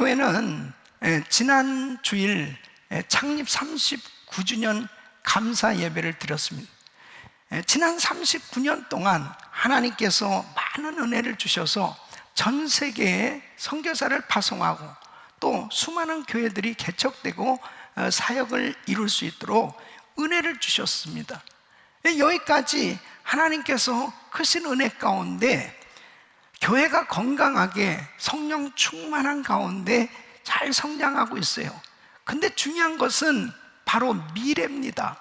교회는 예, 지난 주일 예, 창립 39주년 감사 예배를 드렸습니다. 예, 지난 39년 동안 하나님께서 많은 은혜를 주셔서 전 세계에 선교사를 파송하고 또 수많은 교회들이 개척되고 어, 사역을 이룰 수 있도록 은혜를 주셨습니다. 예, 여기까지 하나님께서 크신 은혜 가운데 교회가 건강하게 성령 충만한 가운데 잘 성장하고 있어요. 근데 중요한 것은 바로 미래입니다.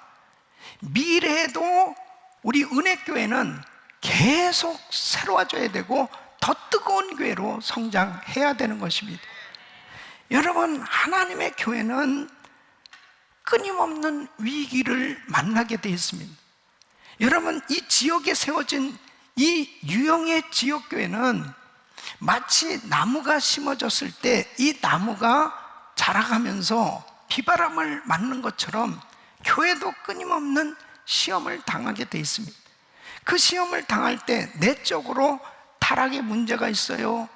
미래에도 우리 은혜교회는 계속 새로워져야 되고 더 뜨거운 교회로 성장해야 되는 것입니다. 여러분, 하나님의 교회는 끊임없는 위기를 만나게 되어 있습니다. 여러분, 이 지역에 세워진 이 유형의 지역교회는 마치 나무가 심어졌을 때 이 나무가 자라가면서 비바람을 맞는 것처럼 교회도 끊임없는 시험을 당하게 돼 있습니다. 그 시험을 당할 때 내적으로 타락의 문제가 있어요.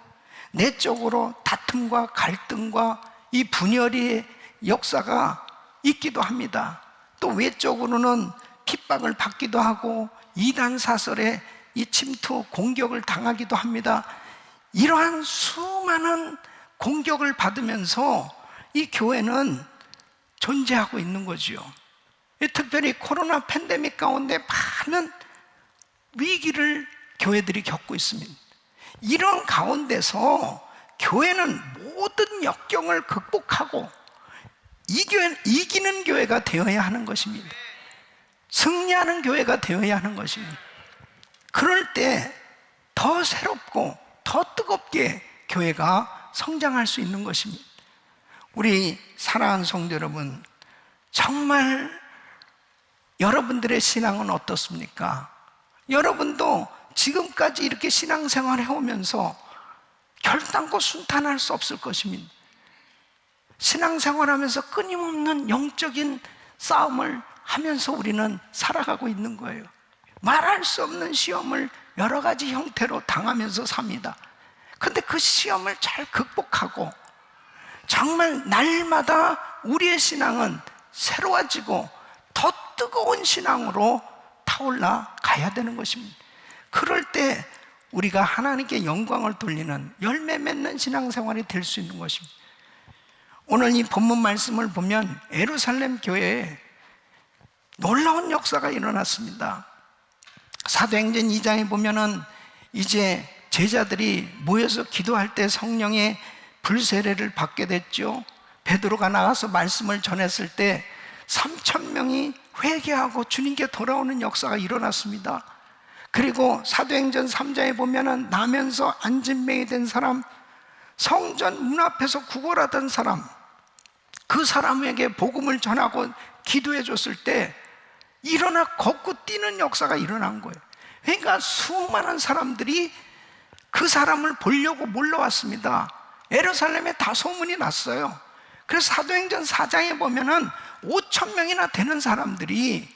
내적으로 다툼과 갈등과 이 분열의 역사가 있기도 합니다. 또 외적으로는 핍박을 받기도 하고 이단 사설에 이 침투 공격을 당하기도 합니다. 이러한 수많은 공격을 받으면서 이 교회는 존재하고 있는 거지요. 특별히 코로나 팬데믹 가운데 많은 위기를 교회들이 겪고 있습니다. 이런 가운데서 교회는 모든 역경을 극복하고 이기는 교회가 되어야 하는 것입니다. 승리하는 교회가 되어야 하는 것입니다. 그럴 때 더 새롭고 더 뜨겁게 교회가 성장할 수 있는 것입니다. 우리 사랑하는 성도 여러분, 정말 여러분들의 신앙은 어떻습니까? 여러분도 지금까지 이렇게 신앙생활 해오면서 결단코 순탄할 수 없을 것입니다. 신앙생활 하면서 끊임없는 영적인 싸움을 하면서 우리는 살아가고 있는 거예요. 말할 수 없는 시험을 여러 가지 형태로 당하면서 삽니다. 근데 그 시험을 잘 극복하고 정말 날마다 우리의 신앙은 새로워지고 더 뜨거운 신앙으로 타올라 가야 되는 것입니다. 그럴 때 우리가 하나님께 영광을 돌리는 열매 맺는 신앙생활이 될 수 있는 것입니다. 오늘 이 본문 말씀을 보면 에루살렘 교회에 놀라운 역사가 일어났습니다. 사도행전 2장에 보면은 이제 제자들이 모여서 기도할 때 성령의 불세례를 받게 됐죠. 베드로가 나가서 말씀을 전했을 때 3천 명이 회개하고 주님께 돌아오는 역사가 일어났습니다. 그리고 사도행전 3장에 보면은 나면서 안진뱅이 된 사람, 성전 문 앞에서 구걸하던 사람, 그 사람에게 복음을 전하고 기도해 줬을 때 일어나 걷고 뛰는 역사가 일어난 거예요. 그러니까 수많은 사람들이 그 사람을 보려고 몰려왔습니다. 에르살렘에 다 소문이 났어요. 그래서 사도행전 4장에 보면은 5천 명이나 되는 사람들이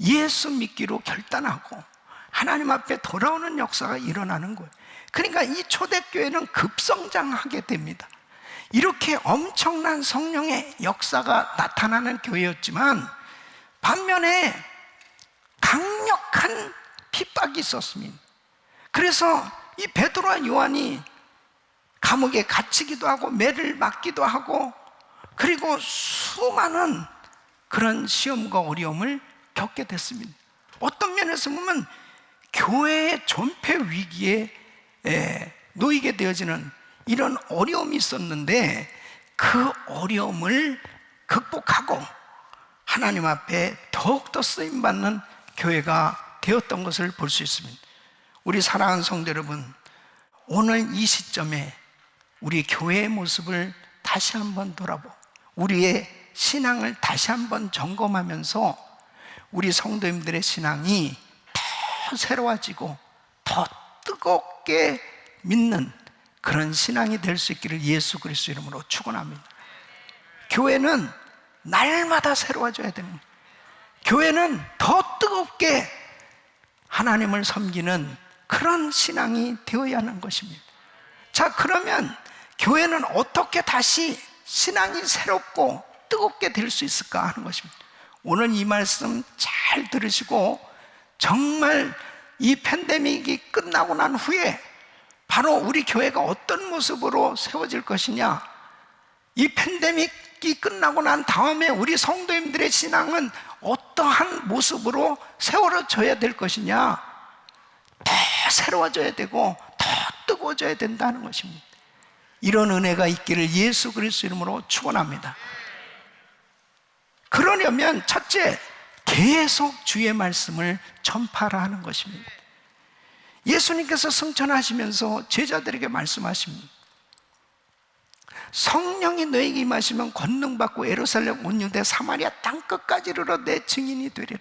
예수 믿기로 결단하고 하나님 앞에 돌아오는 역사가 일어나는 거예요. 그러니까 이 초대교회는 급성장하게 됩니다. 이렇게 엄청난 성령의 역사가 나타나는 교회였지만 반면에 강력한 핍박이 있었습니다. 그래서 이 베드로와 요한이 감옥에 갇히기도 하고 매를 맞기도 하고 그리고 수많은 그런 시험과 어려움을 겪게 됐습니다. 어떤 면에서 보면 교회의 존폐 위기에 놓이게 되어지는 이런 어려움이 있었는데 그 어려움을 극복하고 하나님 앞에 더욱더 쓰임 받는 교회가 되었던 것을 볼 수 있습니다. 우리 사랑하는 성도 여러분, 오늘 이 시점에 우리 교회의 모습을 다시 한번 돌아보, 우리의 신앙을 다시 한번 점검하면서 우리 성도님들의 신앙이 더 새로워지고 더 뜨겁게 믿는 그런 신앙이 될 수 있기를 예수 그리스도 이름으로 축원합니다. 교회는 날마다 새로워져야 됩니다. 교회는 더 뜨겁게 하나님을 섬기는 그런 신앙이 되어야 하는 것입니다. 자, 그러면 교회는 어떻게 다시 신앙이 새롭고 뜨겁게 될 수 있을까 하는 것입니다. 오늘 이 말씀 잘 들으시고 정말 이 팬데믹이 끝나고 난 후에 바로 우리 교회가 어떤 모습으로 세워질 것이냐 이 팬데믹 이 끝나고 난 다음에 우리 성도님들의 신앙은 어떠한 모습으로 세워져야 될 것이냐? 더 새로워져야 되고 더 뜨거워져야 된다는 것입니다. 이런 은혜가 있기를 예수 그리스도 이름으로 축원합니다. 그러려면 첫째 계속 주의 말씀을 전파라 하는 것입니다. 예수님께서 승천하시면서 제자들에게 말씀하십니다 성령이 너에게 임하시면 권능 받고 예루살렘 온 유대 사마리아 땅 끝까지 이르러 내 증인이 되리라.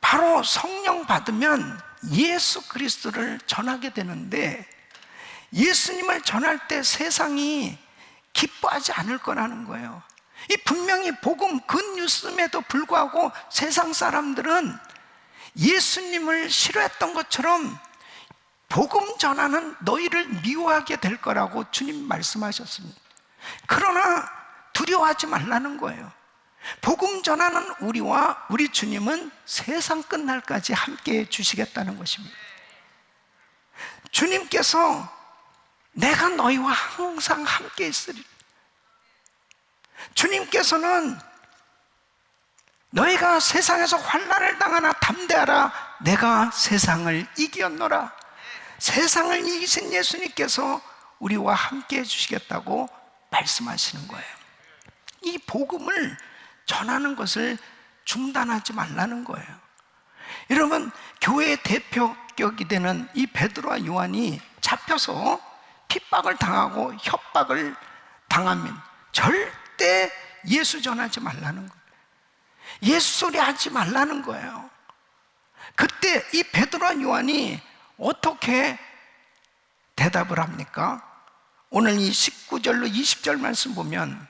바로 성령 받으면 예수 그리스도를 전하게 되는데 예수님을 전할 때 세상이 기뻐하지 않을 거라는 거예요. 이 분명히 복음 굿뉴스임에도 불구하고 세상 사람들은 예수님을 싫어했던 것처럼 복음 전하는 너희를 미워하게 될 거라고 주님 말씀하셨습니다. 그러나 두려워하지 말라는 거예요. 복음 전하는 우리와 우리 주님은 세상 끝날까지 함께 해 주시겠다는 것입니다. 주님께서 내가 너희와 항상 함께 있으리. 주님께서는 너희가 세상에서 환난을 당하나 담대하라. 내가 세상을 이겼노라. 세상을 이기신 예수님께서 우리와 함께 해주시겠다고 말씀하시는 거예요. 이 복음을 전하는 것을 중단하지 말라는 거예요. 여러분, 교회의 대표격이 되는 이 베드로와 요한이 잡혀서 핍박을 당하고 협박을 당하면 절대 예수 전하지 말라는 거예요. 예수 소리 하지 말라는 거예요. 그때 이 베드로와 요한이 어떻게 대답을 합니까? 오늘 이 19절로 20절 말씀 보면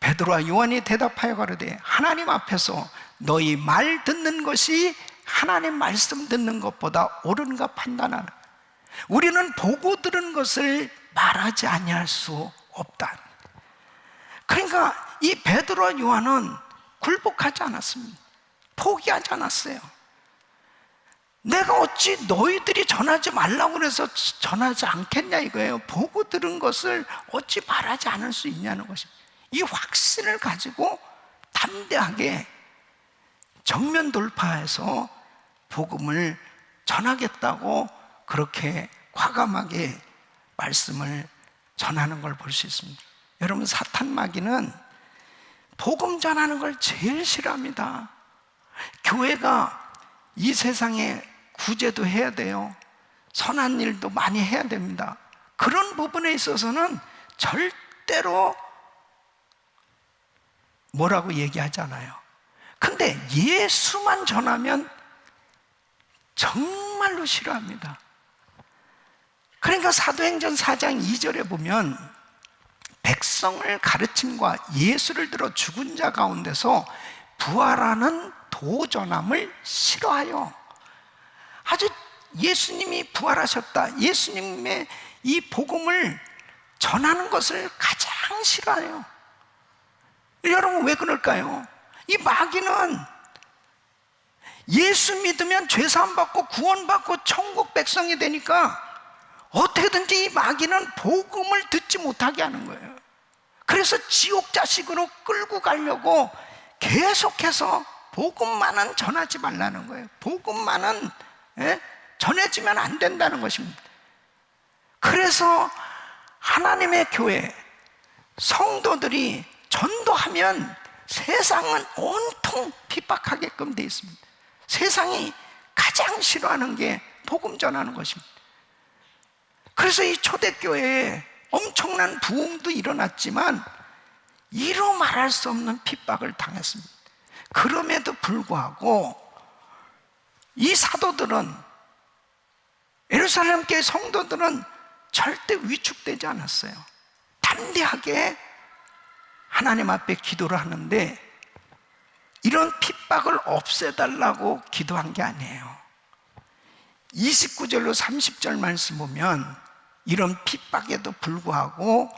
베드로와 요한이 대답하여 가로되 하나님 앞에서 너희 말 듣는 것이 하나님 말씀 듣는 것보다 옳은가 판단하라. 우리는 보고 들은 것을 말하지 아니할 수 없다. 그러니까 이 베드로와 요한은 굴복하지 않았습니다. 포기하지 않았어요. 내가 어찌 너희들이 전하지 말라고 그래서 전하지 않겠냐 이거예요. 보고 들은 것을 어찌 말하지 않을 수 있냐는 것입니다. 이 확신을 가지고 담대하게 정면 돌파해서 복음을 전하겠다고 그렇게 과감하게 말씀을 전하는 걸 볼 수 있습니다. 여러분 사탄 마귀는 복음 전하는 걸 제일 싫어합니다. 교회가 이 세상에 구제도 해야 돼요. 선한 일도 많이 해야 됩니다. 그런 부분에 있어서는 절대로 뭐라고 얘기하잖아요. 근데 예수만 전하면 정말로 싫어합니다. 그러니까 사도행전 4장 2절에 보면 백성을 가르침과 예수를 들어 죽은 자 가운데서 부활하는 도전함을 싫어하여 아주 예수님이 부활하셨다. 예수님의 이 복음을 전하는 것을 가장 싫어해요. 여러분 왜 그럴까요? 이 마귀는 예수 믿으면 죄 사함 받고 구원 받고 천국 백성이 되니까 어떻게든지 이 마귀는 복음을 듣지 못하게 하는 거예요. 그래서 지옥 자식으로 끌고 가려고 계속해서 복음만은 전하지 말라는 거예요. 복음만은 예? 전해지면 안 된다는 것입니다. 그래서 하나님의 교회 성도들이 전도하면 세상은 온통 핍박하게끔 되어 있습니다. 세상이 가장 싫어하는 게 복음 전하는 것입니다. 그래서 이 초대교회에 엄청난 부흥도 일어났지만 이로 말할 수 없는 핍박을 당했습니다. 그럼에도 불구하고 이 사도들은 예루살렘 교회 성도들은 절대 위축되지 않았어요. 담대하게 하나님 앞에 기도를 하는데 이런 핍박을 없애달라고 기도한 게 아니에요. 29절로 30절 말씀 보면 이런 핍박에도 불구하고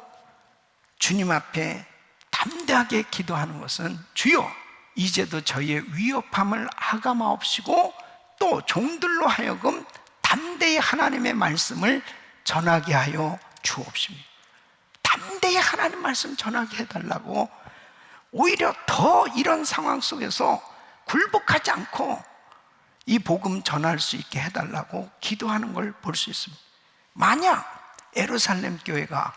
주님 앞에 담대하게 기도하는 것은 주여 이제도 저희의 위협함을 아감하옵시고 또 종들로 하여금 담대히 하나님의 말씀을 전하게 하여 주옵시며 담대히 하나님 말씀 전하게 해달라고 오히려 더 이런 상황 속에서 굴복하지 않고 이 복음 전할 수 있게 해달라고 기도하는 걸 볼 수 있습니다. 만약 에루살렘 교회가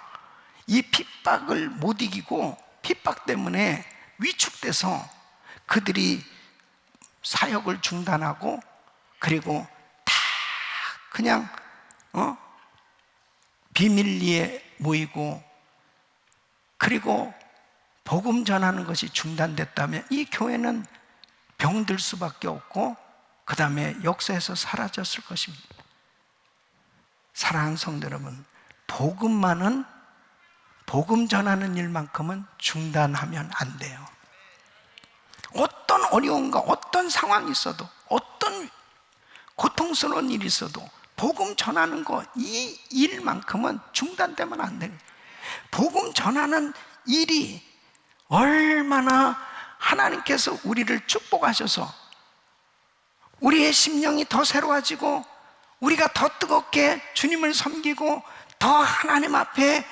이 핍박을 못 이기고 핍박 때문에 위축돼서 그들이 사역을 중단하고 그리고 다 그냥 어? 비밀리에 모이고 그리고 복음 전하는 것이 중단됐다면 이 교회는 병들 수밖에 없고 그 다음에 역사에서 사라졌을 것입니다. 사랑하는 성도 여러분, 복음만은 복음 전하는 일만큼은 중단하면 안 돼요. 어떤 어려움과 어떤 상황이 있어도 고통스러운 일이 있어도 복음 전하는 거 이 일만큼은 중단되면 안 돼요. 복음 전하는 일이 얼마나 하나님께서 우리를 축복하셔서 우리의 심령이 더 새로워지고 우리가 더 뜨겁게 주님을 섬기고 더 하나님 앞에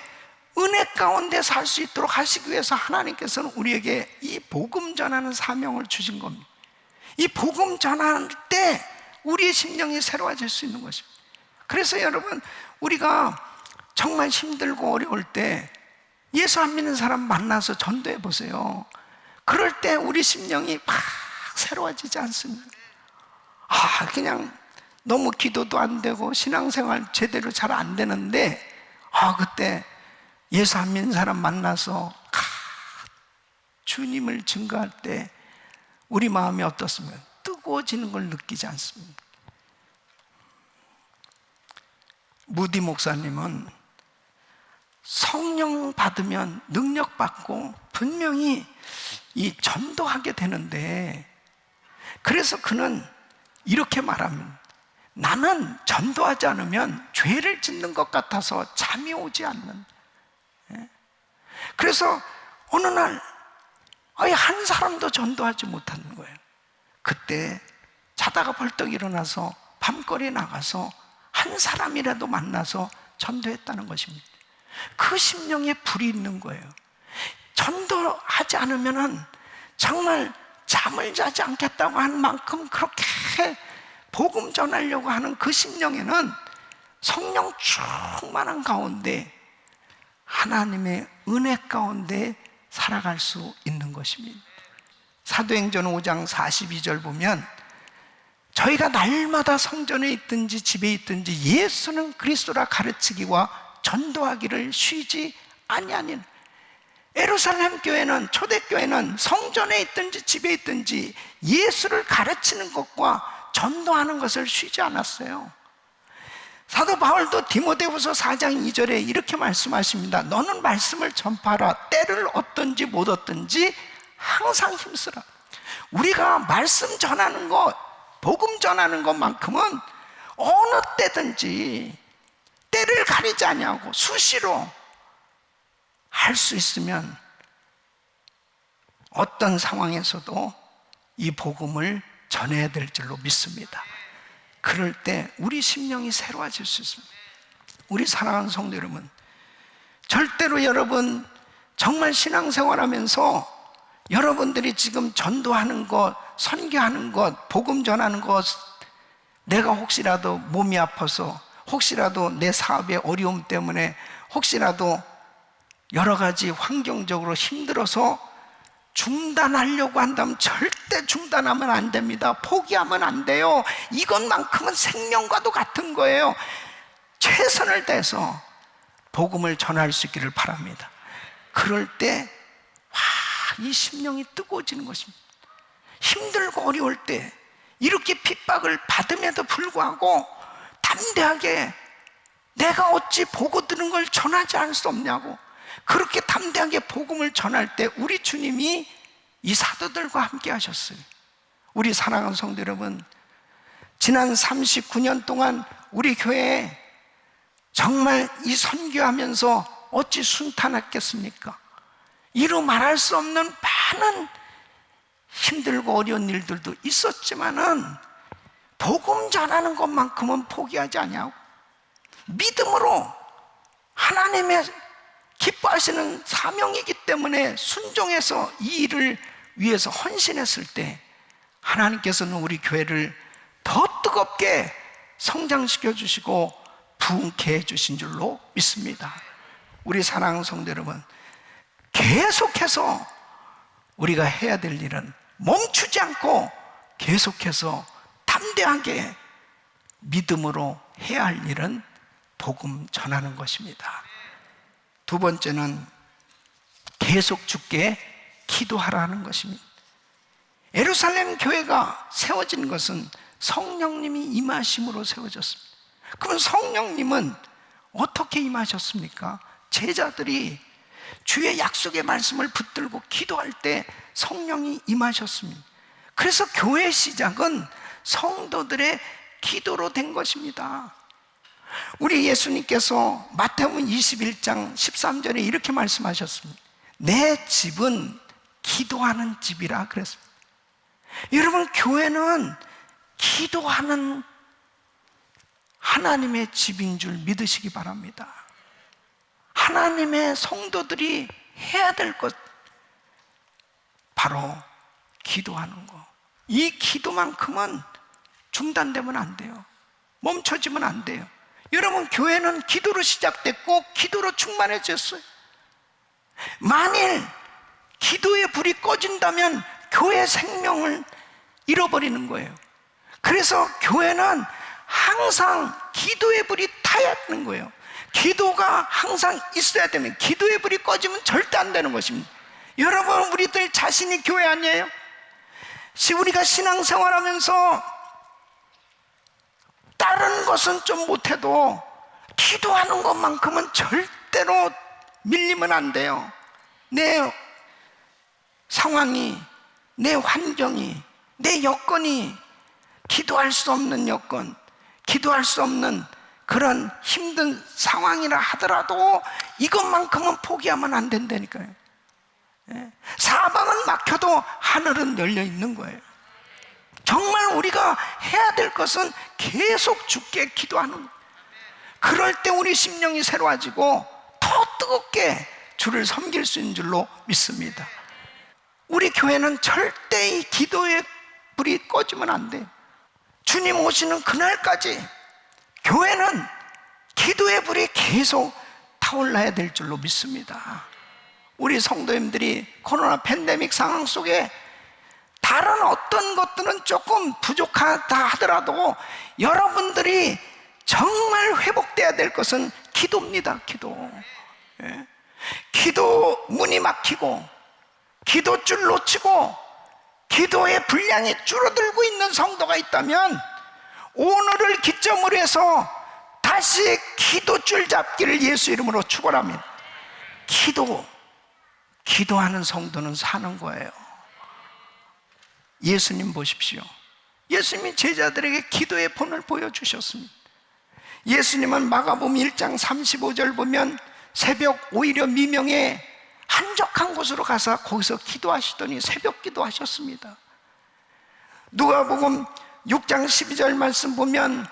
은혜 가운데 살 수 있도록 하시기 위해서 하나님께서는 우리에게 이 복음 전하는 사명을 주신 겁니다. 이 복음 전할 때 우리의 심령이 새로워질 수 있는 것입니다. 그래서 여러분, 우리가 정말 힘들고 어려울 때 예수 안 믿는 사람 만나서 전도해 보세요. 그럴 때 우리 심령이 막 새로워지지 않습니다. 아, 그냥 너무 기도도 안 되고 신앙생활 제대로 잘 안 되는데, 아, 그때 예수 안 믿는 사람 만나서 아, 주님을 증거할 때 우리 마음이 어떻습니까? 뜨거워지는 걸 느끼지 않습니다. 무디 목사님은 성령 받으면 능력 받고 분명히 이 전도하게 되는데 그래서 그는 이렇게 말합니다. 나는 전도하지 않으면 죄를 짓는 것 같아서 잠이 오지 않는. 예? 그래서 어느 날 한 사람도 전도하지 못하는 거예요. 그때 자다가 벌떡 일어나서 밤거리에 나가서 한 사람이라도 만나서 전도했다는 것입니다. 그 심령에 불이 있는 거예요. 전도하지 않으면은 정말 잠을 자지 않겠다고 한 만큼 그렇게 복음 전하려고 하는 그 심령에는 성령 충만한 가운데 하나님의 은혜 가운데 살아갈 수 있는 것입니다. 사도행전 5장 42절 보면 저희가 날마다 성전에 있든지 집에 있든지 예수는 그리스도라 가르치기와 전도하기를 쉬지 아니하는 에루살렘 교회는 초대교회는 성전에 있든지 집에 있든지 예수를 가르치는 것과 전도하는 것을 쉬지 않았어요. 사도 바울도 디모데후서 4장 2절에 이렇게 말씀하십니다. 너는 말씀을 전파하라. 때를 얻든지 못 얻든지 항상 힘쓰라. 우리가 말씀 전하는 것, 복음 전하는 것만큼은 어느 때든지 때를 가리지 아니하고 수시로 할 수 있으면 어떤 상황에서도 이 복음을 전해야 될 줄로 믿습니다. 그럴 때 우리 심령이 새로워질 수 있습니다. 우리 사랑하는 성도 여러분, 절대로 여러분 정말 신앙생활 하면서 여러분들이 지금 전도하는 것, 선교하는 것, 복음 전하는 것, 내가 혹시라도 몸이 아파서, 혹시라도 내 사업의 어려움 때문에, 혹시라도 여러 가지 환경적으로 힘들어서 중단하려고 한다면 절대 중단하면 안 됩니다. 포기하면 안 돼요. 이것만큼은 생명과도 같은 거예요. 최선을 다해서 복음을 전할 수 있기를 바랍니다. 그럴 때, 와, 이 심령이 뜨거워지는 것입니다. 힘들고 어려울 때, 이렇게 핍박을 받음에도 불구하고 담대하게 내가 어찌 보고 들은 걸 전하지 않을 수 없냐고 그렇게 담대하게 복음을 전할 때 우리 주님이 이 사도들과 함께 하셨어요. 우리 사랑하는 성도 여러분, 지난 39년 동안 우리 교회에 정말 이 선교하면서 어찌 순탄했겠습니까? 이루 말할 수 없는 많은 힘들고 어려운 일들도 있었지만은 복음 전하는 것만큼은 포기하지 아니하고 믿음으로 하나님의 기뻐하시는 사명이기 때문에 순종해서 이 일을 위해서 헌신했을 때 하나님께서는 우리 교회를 더 뜨겁게 성장시켜 주시고 부흥케 해 주신 줄로 믿습니다. 우리 사랑하는 성도 여러분, 계속해서 우리가 해야 될 일은 멈추지 않고 계속해서 담대하게 믿음으로 해야 할 일은 복음 전하는 것입니다. 두 번째는 계속 죽게 기도하라는 것입니다. 예루살렘 교회가 세워진 것은 성령님이 임하심으로 세워졌습니다. 그러면 성령님은 어떻게 임하셨습니까? 제자들이 주의 약속의 말씀을 붙들고 기도할 때 성령이 임하셨습니다. 그래서 교회 시작은 성도들의 기도로 된 것입니다. 우리 예수님께서 마태복음 21장 13절에 이렇게 말씀하셨습니다. 내 집은 기도하는 집이라 그랬습니다. 여러분, 교회는 기도하는 하나님의 집인 줄 믿으시기 바랍니다. 하나님의 성도들이 해야 될 것, 바로 기도하는 거. 이 기도만큼은 중단되면 안 돼요. 멈춰지면 안 돼요. 여러분, 교회는 기도로 시작됐고, 기도로 충만해졌어요. 만일 기도의 불이 꺼진다면 교회 생명을 잃어버리는 거예요. 그래서 교회는 항상 기도의 불이 타야 하는 거예요. 기도가 항상 있어야 되면 기도의 불이 꺼지면 절대 안 되는 것입니다. 여러분, 우리들 자신이 교회 아니에요? 시 우리가 신앙생활 하면서 다른 것은 좀 못해도 기도하는 것만큼은 절대로 밀리면 안 돼요. 내 상황이, 내 환경이, 내 여건이 기도할 수 없는 여건, 기도할 수 없는 그런 힘든 상황이라 하더라도 이것만큼은 포기하면 안 된다니까요. 예. 사방은 막혀도 하늘은 열려 있는 거예요. 정말 우리가 해야 될 것은 계속 죽게 기도하는 거예요. 그럴 때 우리 심령이 새로워지고 더 뜨겁게 주를 섬길 수 있는 줄로 믿습니다. 우리 교회는 절대 이 기도의 불이 꺼지면 안 돼요. 주님 오시는 그날까지 교회는 기도의 불이 계속 타올라야 될 줄로 믿습니다. 우리 성도님들이 코로나 팬데믹 상황 속에 다른 어떤 것들은 조금 부족하다 하더라도 여러분들이 정말 회복돼야 될 것은 기도입니다. 기도. 예. 기도 문이 막히고 기도줄 놓치고 기도의 분량이 줄어들고 있는 성도가 있다면 오늘을 기점으로 해서 다시 기도줄 잡기를 예수 이름으로 축원합니다. 기도, 기도하는 성도는 사는 거예요. 예수님 보십시오. 예수님이 제자들에게 기도의 본을 보여주셨습니다. 예수님은 마가복음 1장 35절 보면 새벽 오히려 미명에 한적한 곳으로 가서 거기서 기도하시더니 새벽 기도하셨습니다. 누가복음 6장 12절 말씀 보면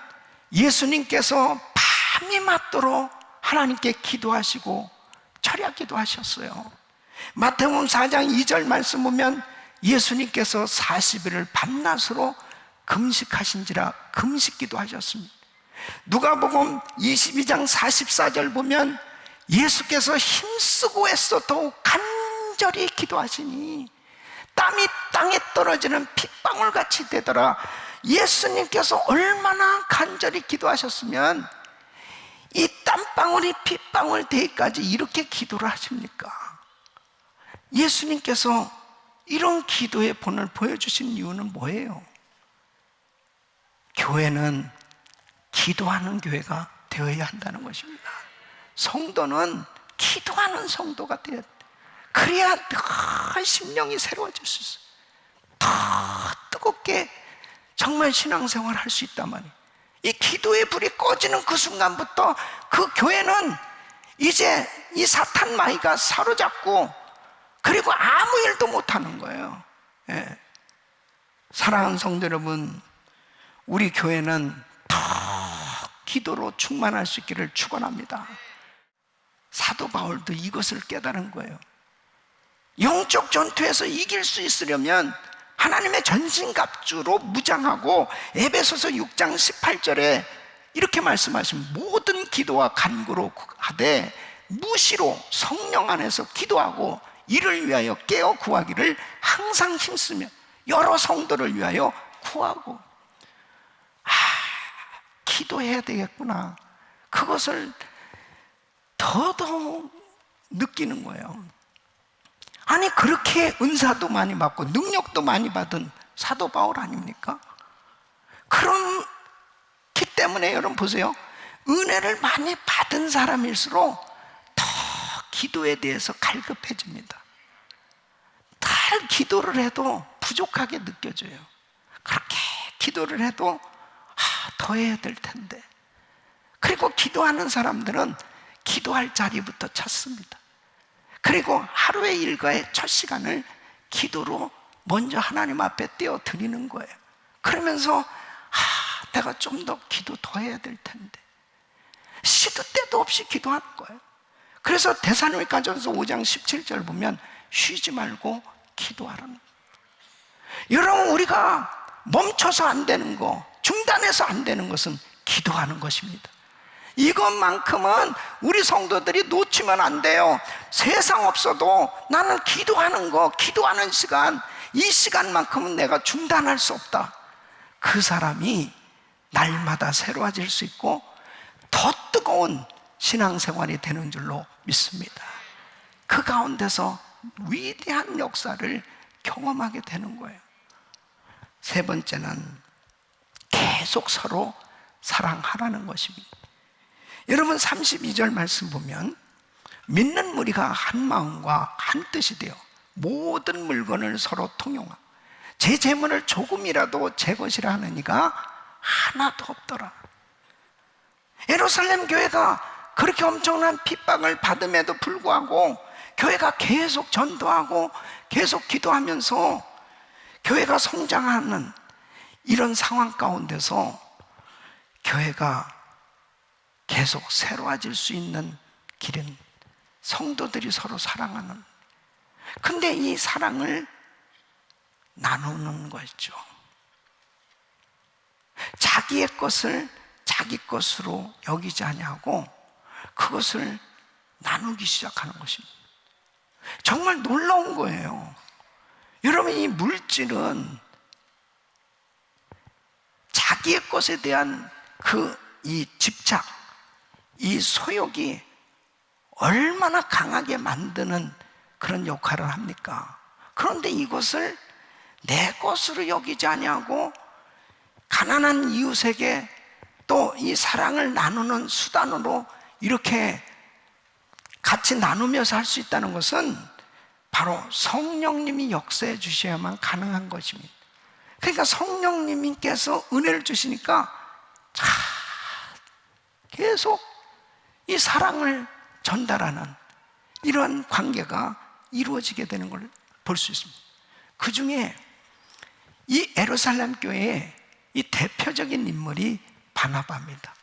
예수님께서 밤이 맞도록 하나님께 기도하시고 철야 기도하셨어요. 마태복음 4장 2절 말씀 보면 예수님께서 40일을 밤낮으로 금식하신지라 금식 기도하셨습니다. 누가복음 22장 44절 보면 예수께서 힘쓰고 애써 더욱 간절히 기도하시니 땀이 땅에 떨어지는 핏방울 같이 되더라. 예수님께서 얼마나 간절히 기도하셨으면 이 땀방울이 핏방울 되기까지 이렇게 기도를 하십니까? 예수님께서 이런 기도의 본을 보여주신 이유는 뭐예요? 교회는 기도하는 교회가 되어야 한다는 것입니다. 성도는 기도하는 성도가 되어야 돼. 그래야 더 심령이 새로워질 수 있어요. 더 뜨겁게 정말 신앙생활 할 수 있단 말이에요. 이 기도의 불이 꺼지는 그 순간부터 그 교회는 이제 이 사탄 마이가 사로잡고 그리고 아무 일도 못하는 거예요. 예. 사랑하는 성도 여러분, 우리 교회는 더 기도로 충만할 수 있기를 축원합니다. 사도 바울도 이것을 깨달은 거예요. 영적 전투에서 이길 수 있으려면 하나님의 전신갑주로 무장하고 에베소서 6장 18절에 이렇게 말씀하신 모든 기도와 간구로 하되 무시로 성령 안에서 기도하고 이를 위하여 깨어 구하기를 항상 힘쓰며 여러 성도를 위하여 구하고. 아 기도해야 되겠구나. 그것을 더더욱 느끼는 거예요 아니 그렇게 은사도 많이 받고 능력도 많이 받은 사도 바울 아닙니까? 그렇기 때문에 여러분 보세요. 은혜를 많이 받은 사람일수록 더 기도에 대해서 갈급해집니다. 달 기도를 해도 부족하게 느껴져요. 그렇게 기도를 해도 아, 더 해야 될 텐데. 그리고 기도하는 사람들은 기도할 자리부터 찾습니다 그리고 하루의 일과의 첫 시간을 기도로 먼저 하나님 앞에 떼어 드리는 거예요. 그러면서 아, 내가 좀 더 기도 더 해야 될 텐데 시도 때도 없이 기도하는 거예요. 그래서 대사로니까전서 5장 17절 보면 쉬지 말고 기도하라는 거예요. 여러분 우리가 멈춰서 안 되는 거, 중단해서 안 되는 것은 기도하는 것입니다. 이것만큼은 우리 성도들이 놓치면 안 돼요. 세상 없어도 나는 기도하는 거, 기도하는 시간, 이 시간만큼은 내가 중단할 수 없다. 그 사람이 날마다 새로워질 수 있고 더 뜨거운 신앙생활이 되는 줄로 믿습니다. 그 가운데서 위대한 역사를 경험하게 되는 거예요. 세 번째는 계속 서로 사랑하라는 것입니다. 여러분 32절 말씀 보면 믿는 무리가 한 마음과 한 뜻이 되어 모든 물건을 서로 통용하고 제 재물을 조금이라도 제 것이라 하느니가 하나도 없더라. 예루살렘 교회가 그렇게 엄청난 핍박을 받음에도 불구하고 교회가 계속 전도하고 계속 기도하면서 교회가 성장하는 이런 상황 가운데서 교회가 계속 새로워질 수 있는 길은 성도들이 서로 사랑하는. 근데 이 사랑을 나누는 거죠. 자기의 것을 자기 것으로 여기지 아니하고 그것을 나누기 시작하는 것입니다. 정말 놀라운 거예요. 여러분, 이 물질은 자기의 것에 대한 그 이 집착, 이 소욕이 얼마나 강하게 만드는 그런 역할을 합니까? 그런데 이것을 내 것으로 여기지 아니하고 가난한 이웃에게 또 이 사랑을 나누는 수단으로 이렇게 같이 나누면서 할 수 있다는 것은 바로 성령님이 역사해 주셔야만 가능한 것입니다. 그러니까 성령님께서 은혜를 주시니까 자, 계속 이 사랑을 전달하는 이러한 관계가 이루어지게 되는 걸 볼 수 있습니다. 그 중에 이 에루살렘 교회의 이 대표적인 인물이 바나바입니다.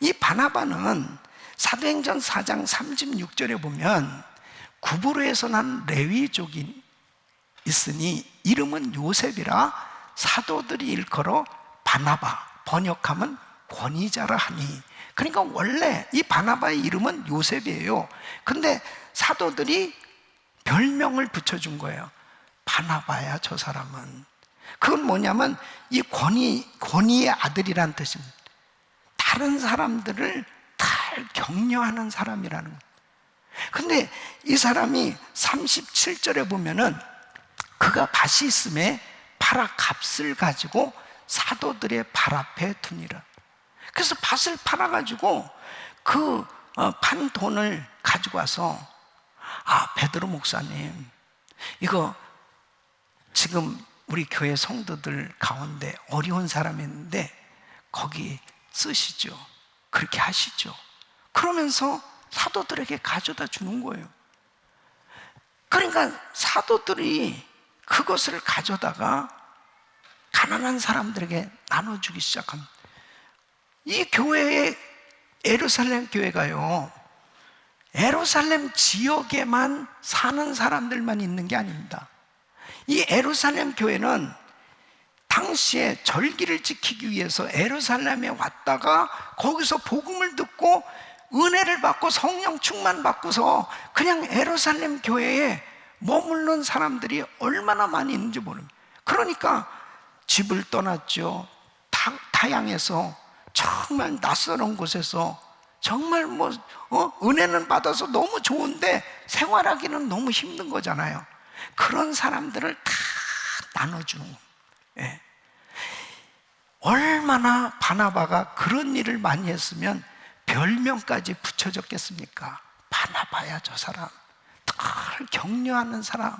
이 바나바는 사도행전 4장 36절에 보면 구부로에서 난 레위족이 있으니 이름은 요셉이라 사도들이 일컬어 바나바 번역하면 권위자라 하니 그러니까 원래 이 바나바의 이름은 요셉이에요. 근데 사도들이 별명을 붙여준 거예요. 바나바야, 저 사람은. 그건 뭐냐면 이 권위, 권위의 아들이란 뜻입니다. 다른 사람들을 잘 격려하는 사람이라는 거예요. 근데 이 사람이 37절에 보면은 그가 밭이 있음에 팔아 값을 가지고 사도들의 발 앞에 두니라. 그래서 밭을 팔아가지고 그판 어, 돈을 가지고 와서 아 베드로 목사님 이거 지금 우리 교회 성도들 가운데 어려운 사람이 있는데 거기 쓰시죠. 그렇게 하시죠. 그러면서 사도들에게 가져다 주는 거예요. 그러니까 사도들이 그것을 가져다가 가난한 사람들에게 나눠주기 시작합니다. 이 교회의 에루살렘 교회가요, 에루살렘 지역에만 사는 사람들만 있는 게 아닙니다. 이 에루살렘 교회는 당시에 절기를 지키기 위해서 에루살렘에 왔다가 거기서 복음을 듣고 은혜를 받고 성령 충만 받고서 그냥 에루살렘 교회에 머무른 사람들이 얼마나 많이 있는지 모릅니다. 그러니까 집을 떠났죠. 타, 타양에서 정말 낯설은 곳에서 정말 뭐 어? 은혜는 받아서 너무 좋은데 생활하기는 너무 힘든 거잖아요. 그런 사람들을 다 나눠주는. 예. 얼마나 바나바가 그런 일을 많이 했으면 별명까지 붙여졌겠습니까? 바나바야 저 사람 늘 격려하는 사람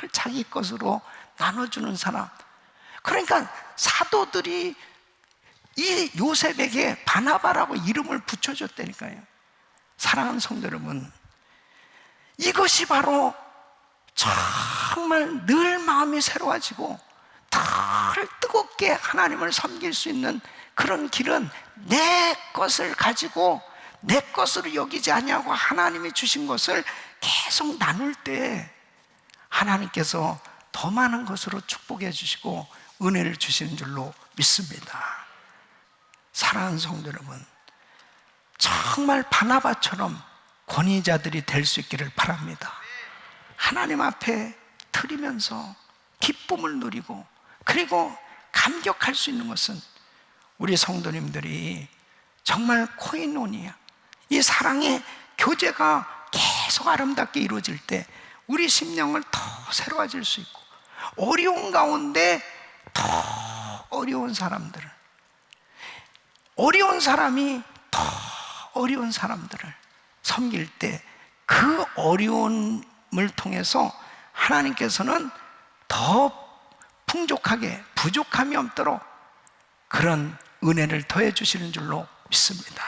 늘 자기 것으로 나눠주는 사람 그러니까 사도들이 이 요셉에게 바나바라고 이름을 붙여줬다니까요 사랑하는 성도 여러분 이것이 바로 정말 늘 마음이 새로워지고 늘 뜨겁게 하나님을 섬길 수 있는 그런 길은 내 것을 가지고 내 것으로 여기지 아니하고 하나님이 주신 것을 계속 나눌 때 하나님께서 더 많은 것으로 축복해 주시고 은혜를 주시는 줄로 믿습니다. 사랑하는 성도 여러분, 정말 바나바처럼 권위자들이 될 수 있기를 바랍니다. 하나님 앞에 드리면서 기쁨을 누리고 그리고 감격할 수 있는 것은 우리 성도님들이 정말 코인원이야. 이 사랑의 교제가 계속 아름답게 이루어질 때 우리 심령을 더 새로워질 수 있고 어려운 가운데 더 어려운 사람들을 어려운 사람이 더 어려운 사람들을 섬길 때 그 어려움을 통해서 하나님께서는 더 풍족하게 부족함이 없도록 그런 은혜를 더해 주시는 줄로 믿습니다.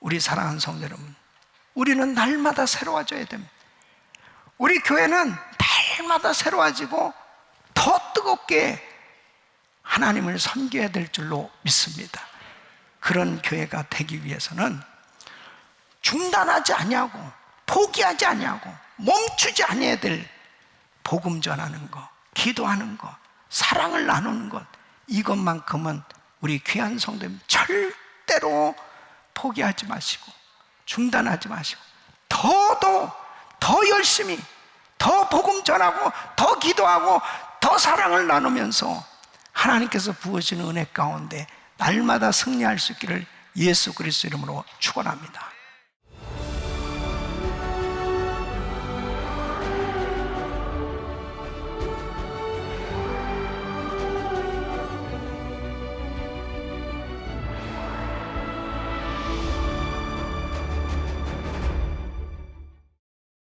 우리 사랑하는 성도 여러분, 우리는 날마다 새로워져야 됩니다. 우리 교회는 날마다 새로워지고 더 뜨겁게 하나님을 섬겨야 될 줄로 믿습니다. 그런 교회가 되기 위해서는 중단하지 아니하고 포기하지 아니하고 멈추지 아니해야 될 복음 전하는 것, 기도하는 것, 사랑을 나누는 것 이것만큼은 우리 귀한 성도님 절대로 포기하지 마시고 중단하지 마시고 더더 더 열심히 더 복음 전하고 더 기도하고 더 사랑을 나누면서 하나님께서 부으시는 은혜 가운데 날마다 승리할 수 있기를 예수 그리스도 이름으로 축원합니다.